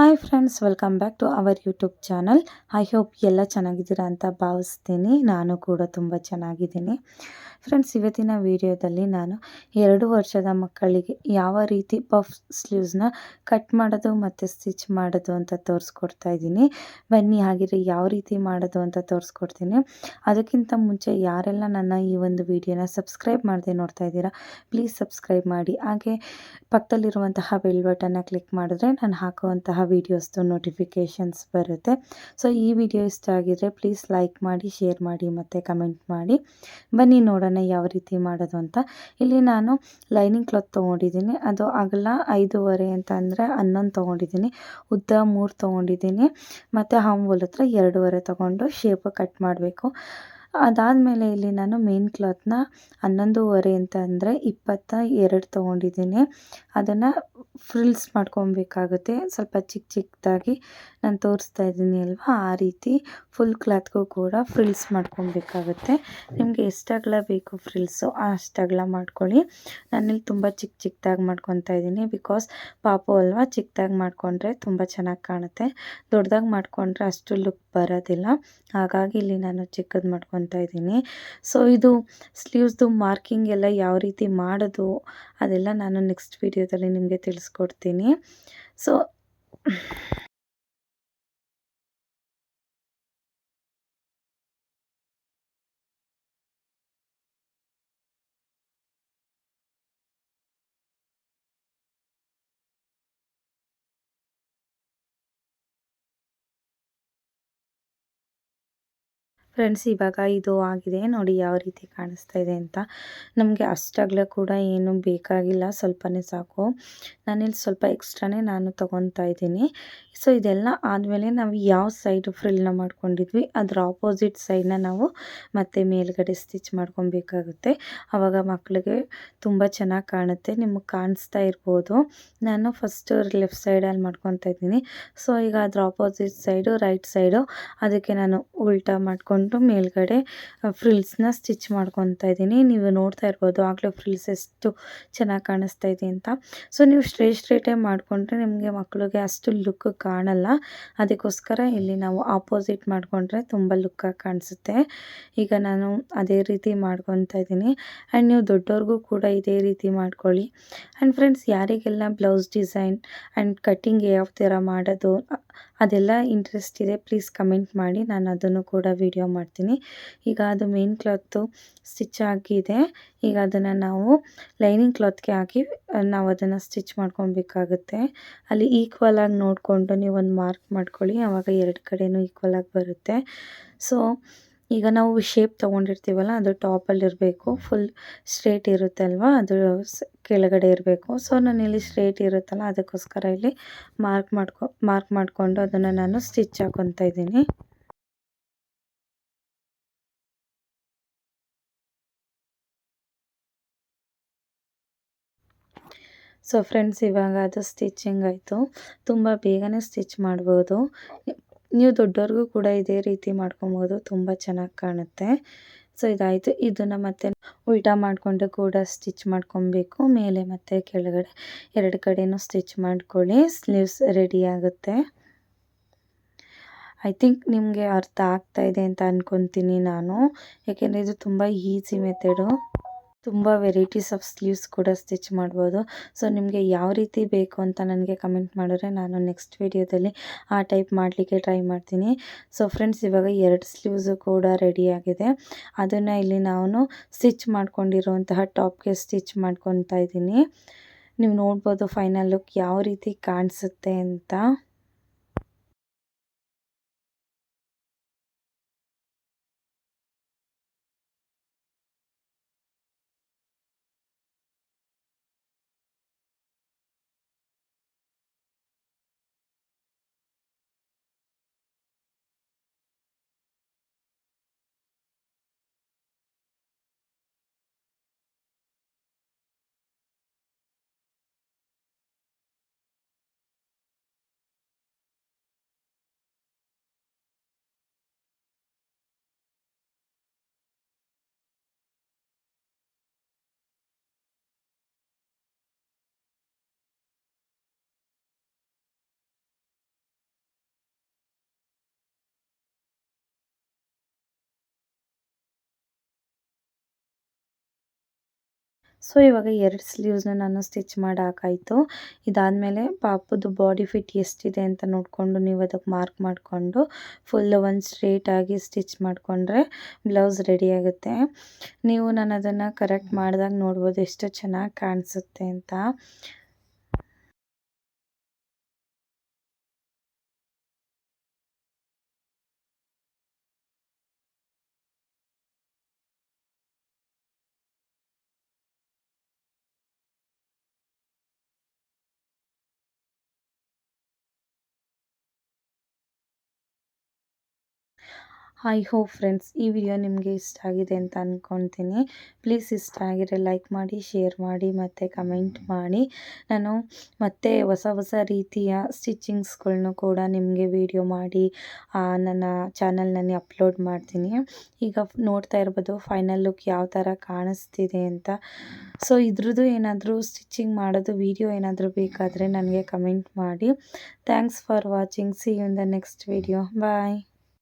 Hi friends welcome back to our YouTube channel I hope ಎಲ್ಲ ಚೆನ್ನಾಗಿದ್ದೀರಾ ಅಂತ ಭಾವಿಸ್ತೀನಿ. ನಾನು ಕೂಡ ತುಂಬ ಚೆನ್ನಾಗಿದ್ದೀನಿ. ಫ್ರೆಂಡ್ಸ್ ಇವತ್ತಿನ ವಿಡಿಯೋದಲ್ಲಿ ನಾನು ಎರಡು ವರ್ಷದ ಮಕ್ಕಳಿಗೆ ಯಾವ ರೀತಿ ಪಫ್ ಸ್ಲೀವ್ಸ್ನ ಕಟ್ ಮಾಡೋದು ಮತ್ತು ಸ್ಟಿಚ್ ಮಾಡೋದು ಅಂತ ತೋರಿಸ್ಕೊಡ್ತಾ ಇದ್ದೀನಿ. ಬನ್ನಿ ಹಾಗಿದ್ರೆ ಯಾವ ರೀತಿ ಮಾಡೋದು ಅಂತ ತೋರಿಸ್ಕೊಡ್ತೀನಿ. ಅದಕ್ಕಿಂತ ಮುಂಚೆ ಯಾರೆಲ್ಲ ನನ್ನ ಈ ಒಂದು ವಿಡಿಯೋನ ಸಬ್ಸ್ಕ್ರೈಬ್ ಮಾಡದೆ ನೋಡ್ತಾ ಇದ್ದೀರಾ ಪ್ಲೀಸ್ ಸಬ್ಸ್ಕ್ರೈಬ್ ಮಾಡಿ. ಹಾಗೆ ಪಕ್ಕದಲ್ಲಿರುವಂತಹ ಬೆಲ್ ಬಟನ್ನ ಕ್ಲಿಕ್ ಮಾಡಿದ್ರೆ ನಾನು ಹಾಕುವಂತಹ ವೀಡಿಯೋಸ್ದು ನೋಟಿಫಿಕೇಷನ್ಸ್ ಬರುತ್ತೆ. ಸೊ ಈ ವಿಡಿಯೋ ಇಷ್ಟ ಆಗಿದ್ರೆ ಪ್ಲೀಸ್ ಲೈಕ್ ಮಾಡಿ ಶೇರ್ ಮಾಡಿ ಮತ್ತು ಕಮೆಂಟ್ ಮಾಡಿ. ಬನ್ನಿ ನೋಡೋಣ ಯಾವ ರೀತಿ ಮಾಡೋದು ಅಂತ. ಇಲ್ಲಿ ನಾನು ಲೈನಿಂಗ್ ಕ್ಲಾತ್ ತೊಗೊಂಡಿದ್ದೀನಿ. ಅದು ಅಗಲ ಐದೂವರೆ ಅಂತ ಅಂದರೆ ಹನ್ನೊಂದು ತೊಗೊಂಡಿದ್ದೀನಿ. ಉದ್ದ ಮೂರು ತೊಗೊಂಡಿದ್ದೀನಿ. ಮತ್ತು ಹಾಂಬೋಲ್ ಹತ್ರ ಎರಡೂವರೆ ತೊಗೊಂಡು ಶೇಪ್ ಕಟ್ ಮಾಡಬೇಕು. ಅದಾದಮೇಲೆ ಇಲ್ಲಿ ನಾನು ಮೇನ್ ಕ್ಲಾತ್ನ ಹನ್ನೊಂದೂವರೆ ಅಂತ ಅಂದರೆ ಇಪ್ಪತ್ತ ಎರಡು ತೊಗೊಂಡಿದ್ದೀನಿ. ಅದನ್ನು ಫ್ರಿಲ್ಸ್ ಮಾಡ್ಕೊಬೇಕಾಗುತ್ತೆ. ಸ್ವಲ್ಪ ಚಿಕ್ಕ ಚಿಕ್ಕದಾಗಿ ನಾನು ತೋರಿಸ್ತಾ ಇದ್ದೀನಿ ಅಲ್ವಾ? ಆ ರೀತಿ ಫುಲ್ ಕ್ಲಾತ್ಗೂ ಕೂಡ ಫ್ರಿಲ್ಸ್ ಮಾಡ್ಕೊಬೇಕಾಗುತ್ತೆ. ನಿಮಗೆ ಎಷ್ಟು ಬೇಕು ಫ್ರಿಲ್ಸು ಅಷ್ಟು ಅಗಲ ಮಾಡ್ಕೊಳ್ಳಿ. ನಾನಿಲ್ಲಿ ತುಂಬ ಚಿಕ್ಕ ಚಿಕ್ಕದಾಗಿ ಮಾಡ್ಕೊತಾ ಇದ್ದೀನಿ ಬಿಕಾಸ್ ಪಾಪು ಅಲ್ವಾ ಚಿಕ್ಕದಾಗಿ ಮಾಡಿಕೊಂಡ್ರೆ ತುಂಬ ಚೆನ್ನಾಗಿ ಕಾಣುತ್ತೆ. ದೊಡ್ಡದಾಗಿ ಮಾಡಿಕೊಂಡ್ರೆ ಅಷ್ಟು ಲುಕ್ ಬರೋದಿಲ್ಲ. ಹಾಗಾಗಿ ಇಲ್ಲಿ ನಾನು ಚಿಕ್ಕದು ಇದ್ದೀನಿ. ಸೊ ಇದು ಸ್ಲೀವ್ಸ್ದು ಮಾರ್ಕಿಂಗ್ ಎಲ್ಲ ಯಾವ ರೀತಿ ಮಾಡೋದು ಅದೆಲ್ಲ ನಾನು ನೆಕ್ಸ್ಟ್ ವಿಡಿಯೋದಲ್ಲಿ ನಿಮಗೆ ತಿಳಿಸ್ಕೊಡ್ತೀನಿ. ಸೊ ಫ್ರೆಂಡ್ಸ್ ಇವಾಗ ಇದು ಆಗಿದೆ. ನೋಡಿ ಯಾವ ರೀತಿ ಕಾಣಿಸ್ತಾ ಇದೆ ಅಂತ. ನಮಗೆ ಅಷ್ಟಾಗಲೇ ಕೂಡ ಏನು ಬೇಕಾಗಿಲ್ಲ. ಸ್ವಲ್ಪನೇ ಸಾಕು. ನಾನಿಲ್ಲಿ ಸ್ವಲ್ಪ ಎಕ್ಸ್ಟ್ರಾನೇ ನಾನು ತೊಗೊತಾ ಇದ್ದೀನಿ. ಸೊ ಇದೆಲ್ಲ ಆದಮೇಲೆ ನಾವು ಯಾವ ಸೈಡ್ ಫ್ರಿಲ್ನ ಮಾಡ್ಕೊಂಡಿದ್ವಿ, ಅದರ ಆಪೋಸಿಟ್ ಸೈಡ್ನ ನಾವು ಮತ್ತೆ ಮೇಲ್ಗಡೆ ಸ್ಟಿಚ್ ಮಾಡ್ಕೊಬೇಕಾಗುತ್ತೆ. ಆವಾಗ ಮಕ್ಕಳಿಗೆ ತುಂಬ ಚೆನ್ನಾಗಿ ಕಾಣುತ್ತೆ. ನಿಮಗೆ ಕಾಣಿಸ್ತಾ ಇರ್ಬೋದು. ನಾನು ಫಸ್ಟು ಲೆಫ್ಟ್ ಸೈಡಲ್ಲಿ ಮಾಡ್ಕೊತಾ ಇದ್ದೀನಿ. ಸೊ ಈಗ ಅದರ ಆಪೋಸಿಟ್ ಸೈಡು ರೈಟ್ ಸೈಡು ಅದಕ್ಕೆ ನಾನು ಉಲ್ಟಾ ಮಾಡಿಕೊಂಡು ಮೇಲ್ಗಡೆ ಫ್ರಿಲ್ಸ್ನ ಸ್ಟಿಚ್ ಮಾಡ್ಕೊತಾ ಇದ್ದೀನಿ. ನೀವು ನೋಡ್ತಾ ಇರ್ಬೋದು, ಆಗಲೇ ಫ್ರಿಲ್ಸ್ ಎಷ್ಟು ಚೆನ್ನಾಗಿ ಕಾಣಿಸ್ತಾ ಇದೆ ಅಂತ. ಸೊ ನೀವು ಸ್ಟ್ರೇಟ್ ಸ್ಟ್ರೇಟೇ ಮಾಡಿಕೊಂಡ್ರೆ ನಿಮಗೆ ಮಕ್ಕಳಿಗೆ ಅಷ್ಟು ಲುಕ್ ಕಾಣಲ್ಲ. ಅದಕ್ಕೋಸ್ಕರ ಇಲ್ಲಿ ನಾವು ಆಪೋಸಿಟ್ ಮಾಡಿಕೊಂಡ್ರೆ ತುಂಬ ಲುಕ್ಕಾಗಿ ಕಾಣಿಸುತ್ತೆ. ಈಗ ನಾನು ಅದೇ ರೀತಿ ಮಾಡ್ಕೊತಾ ಇದ್ದೀನಿ. ಆ್ಯಂಡ್ ನೀವು ದೊಡ್ಡವ್ರಿಗೂ ಕೂಡ ಇದೇ ರೀತಿ ಮಾಡ್ಕೊಳ್ಳಿ. ಆ್ಯಂಡ್ ಫ್ರೆಂಡ್ಸ್ ಯಾರಿಗೆಲ್ಲ ಬ್ಲೌಸ್ ಡಿಸೈನ್ ಆ್ಯಂಡ್ ಕಟ್ಟಿಂಗ್ ಯಾವ ಥರ ಮಾಡೋದು ಅದೆಲ್ಲ ಇಂಟ್ರೆಸ್ಟ್ ಇದೆ ಪ್ಲೀಸ್ ಕಮೆಂಟ್ ಮಾಡಿ. ನಾನು ಅದನ್ನು ಕೂಡ ವಿಡಿಯೋ ಮಾಡ್ತೀನಿ. ಈಗ ಅದು ಮೇನ್ ಕ್ಲಾತು ಸ್ಟಿಚ್ ಆಗಿದೆ. ಈಗ ಅದನ್ನು ನಾವು ಲೈನಿಂಗ್ ಕ್ಲಾತ್ಗೆ ಹಾಕಿ ನಾವು ಅದನ್ನು ಸ್ಟಿಚ್ ಮಾಡ್ಕೊಬೇಕಾಗುತ್ತೆ. ಅಲ್ಲಿ ಈಕ್ವಲ್ ಆಗಿ ನೋಡಿಕೊಂಡು ನೀವು ಒಂದು ಮಾರ್ಕ್ ಮಾಡ್ಕೊಳ್ಳಿ. ಆವಾಗ ಎರಡು ಕಡೆಯೂ ಈಕ್ವಲ್ ಆಗಿ ಬರುತ್ತೆ. ಸೊ ಈಗ ನಾವು ಶೇಪ್ ತೊಗೊಂಡಿರ್ತೀವಲ್ಲ, ಅದು ಟಾಪಲ್ಲಿ ಇರಬೇಕು ಫುಲ್ ಸ್ಟ್ರೇಟ್ ಇರುತ್ತೆ ಅಲ್ವಾ? ಅದು ಕೆಳಗಡೆ ಇರಬೇಕು. ಸೊ ನಾನು ಇಲ್ಲಿ ಸ್ಟ್ರೇಟ್ ಇರುತ್ತಲ್ಲ, ಅದಕ್ಕೋಸ್ಕರ ಇಲ್ಲಿ ಮಾರ್ಕ್ ಮಾಡ್ಕೊ ಮಾರ್ಕ್ ಮಾಡಿಕೊಂಡು ಅದನ್ನು ನಾನು ಸ್ಟಿಚ್ ಹಾಕೊತಾ ಇದ್ದೀನಿ. ಸೊ ಫ್ರೆಂಡ್ಸ್ ಇವಾಗ ಅದು ಸ್ಟಿಚಿಂಗ್ ಆಯಿತು. ತುಂಬ ಬೇಗನೆ ಸ್ಟಿಚ್ ಮಾಡ್ಬೋದು. ನೀವು ದೊಡ್ಡವ್ರಿಗೂ ಕೂಡ ಇದೇ ರೀತಿ ಮಾಡ್ಕೊಬೋದು. ತುಂಬ ಚೆನ್ನಾಗಿ ಕಾಣುತ್ತೆ. ಸೊ ಇದಾಯಿತು. ಇದನ್ನು ಮತ್ತೆ ಉಲ್ಟಾ ಮಾಡಿಕೊಂಡು ಕೂಡ ಸ್ಟಿಚ್ ಮಾಡ್ಕೊಬೇಕು. ಮೇಲೆ ಮತ್ತು ಕೆಳಗಡೆ ಎರಡು ಕಡೆಯೂ ಸ್ಟಿಚ್ ಮಾಡ್ಕೊಳ್ಳಿ. ಸ್ಲೀವ್ಸ್ ರೆಡಿ ಆಗುತ್ತೆ. ಐ ಥಿಂಕ್ ನಿಮಗೆ ಅರ್ಥ ಆಗ್ತಾ ಇದೆ ಅಂತ ಅಂದ್ಕೊತೀನಿ ನಾನು. ಯಾಕೆಂದರೆ ಇದು ತುಂಬ ಈಸಿ ಮೆಥಡು ತುಂಬ ವೆರೈಟೀಸ್ ಆಫ್ ಸ್ಲೀವ್ಸ್ ಕೂಡ ಸ್ಟಿಚ್ ಮಾಡ್ಬೋದು. ಸೊ ನಿಮಗೆ ಯಾವ ರೀತಿ ಬೇಕು ಅಂತ ನನಗೆ ಕಮೆಂಟ್ ಮಾಡಿದ್ರೆ ನಾನು ನೆಕ್ಸ್ಟ್ ವಿಡಿಯೋದಲ್ಲಿ ಆ ಟೈಪ್ ಮಾಡಲಿಕ್ಕೆ ಟ್ರೈ ಮಾಡ್ತೀನಿ. ಸೊ ಫ್ರೆಂಡ್ಸ್ ಇವಾಗ ಎರಡು ಸ್ಲೀವ್ಸು ಕೂಡ ರೆಡಿಯಾಗಿದೆ ಅದನ್ನು ಇಲ್ಲಿ ನಾನು ಸ್ಟಿಚ್ ಮಾಡ್ಕೊಂಡಿರುವಂತಹ ಟಾಪ್ಗೆ ಸ್ಟಿಚ್ ಮಾಡ್ಕೊತಾ ಇದ್ದೀನಿ. ನೀವು ನೋಡ್ಬೋದು ಫೈನಲ್ ಲುಕ್ ಯಾವ ರೀತಿ ಕಾಣಿಸುತ್ತೆ ಅಂತ. ಸೊ, ಇವಾಗ ಎರಡು ಸ್ಲೀವ್ಸ್ನ ನಾನು ಸ್ಟಿಚ್ ಮಾಡಿ ಹಾಕಾಯಿತು. ಇದಾದಮೇಲೆ ಪಾಪದ್ದು ಬಾಡಿ ಫಿಟ್ ಎಷ್ಟಿದೆ ಅಂತ ನೋಡಿಕೊಂಡು ನೀವು ಅದಕ್ಕೆ ಮಾರ್ಕ್ ಮಾಡಿಕೊಂಡು ಫುಲ್ ಒಂದು ಸ್ಟ್ರೇಟಾಗಿ ಸ್ಟಿಚ್ ಮಾಡಿಕೊಂಡ್ರೆ ಬ್ಲೌಸ್ ರೆಡಿಯಾಗುತ್ತೆ ನೀವು ನಾನು ಅದನ್ನು ಕರೆಕ್ಟ್ ಮಾಡಿದಾಗ ನೋಡ್ಬೋದು ಎಷ್ಟು ಚೆನ್ನಾಗಿ ಕಾಣಿಸುತ್ತೆ ಅಂತ. ಐ ಹೋಪ್ ಫ್ರೆಂಡ್ಸ್ ಈ ವಿಡಿಯೋ ನಿಮಗೆ ಇಷ್ಟ ಆಗಿದೆ ಅಂತ ಅಂದ್ಕೊತೀನಿ ಪ್ಲೀಸ್ ಇಷ್ಟ ಆಗಿದ್ರೆ ಲೈಕ್ ಮಾಡಿ ಶೇರ್ ಮಾಡಿ, ಮತ್ತು ಕಮೆಂಟ್ ಮಾಡಿ. ನಾನು ಮತ್ತೆ ಹೊಸ ಹೊಸ ರೀತಿಯ ಸ್ಟಿಚಿಂಗ್ಸ್ಗಳನ್ನೂ ಕೂಡ ನಿಮಗೆ ವಿಡಿಯೋ ಮಾಡಿ ನನ್ನ ಚಾನಲ್ನಲ್ಲಿ ಅಪ್ಲೋಡ್ ಮಾಡ್ತೀನಿ. ಈಗ ನೋಡ್ತಾ ಇರ್ಬೋದು ಫೈನಲ್ ಲುಕ್ ಯಾವ ಥರ ಕಾಣಿಸ್ತಿದೆ ಅಂತ. ಸೊ ಇದ್ರದ್ದು ಏನಾದರೂ ಸ್ಟಿಚಿಂಗ್ ಮಾಡೋದು ವಿಡಿಯೋ ಏನಾದರೂ ಬೇಕಾದರೆ ನನಗೆ ಕಮೆಂಟ್ ಮಾಡಿ. Thanks for watching see in the next video bye